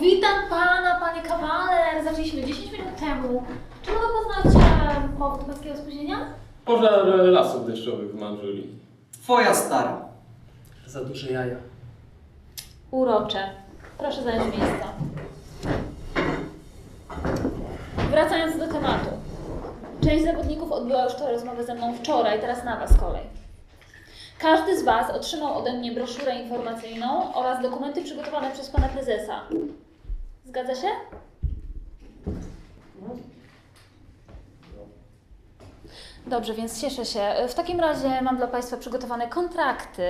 witam pana, panie kawaler. Zaczęliśmy 10 minut temu. Czy mogę poznać e, powód takiego spóźnienia? Pożar e, lasów deszczowych w Manżuli. Twoja stara. Za duże jaja. Urocze. Proszę zająć miejsca. Wracając do tematu. Część zawodników odbyła już tę rozmowę ze mną wczoraj, teraz na Was kolej. Każdy z Was otrzymał ode mnie broszurę informacyjną oraz dokumenty przygotowane przez Pana Prezesa. Zgadza się? Dobrze, więc cieszę się. W takim razie mam dla Państwa przygotowane kontrakty.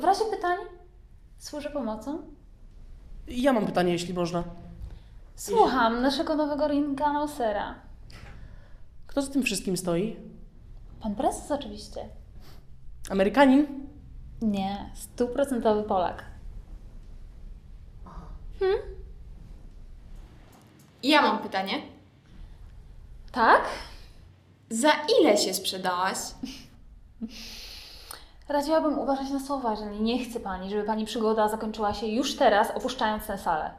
W razie pytań służę pomocą. Ja mam pytanie, jeśli można. Słucham naszego nowego ringanosera. Kto za tym wszystkim stoi? Pan prezes oczywiście. Amerykanin? Nie, stuprocentowy Polak. Ja mam pytanie. Tak? Za ile się sprzedałaś? Radziłabym uważać na słowa, jeżeli nie chce Pani, żeby Pani przygoda zakończyła się już teraz, opuszczając tę salę.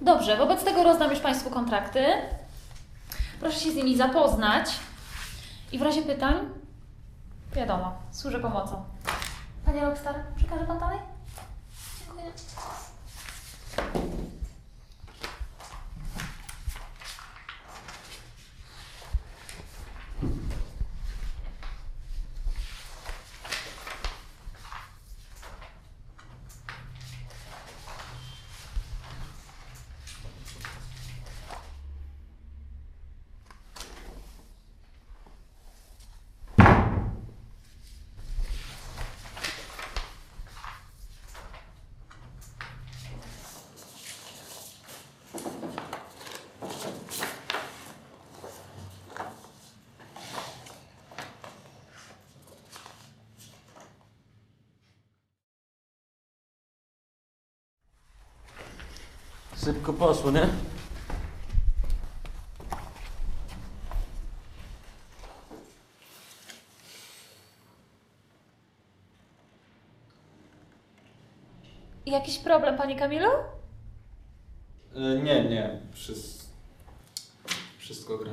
Dobrze, wobec tego rozdam już Państwu kontrakty. Proszę się z nimi zapoznać. I w razie pytań, wiadomo, służę pomocą. Panie Rockstar, przekaże Pan dalej? Dziękuję. Szybko poszło, nie? Jakiś problem, Panie Kamilu? E, Nie, nie. Wszystko, wszystko gra.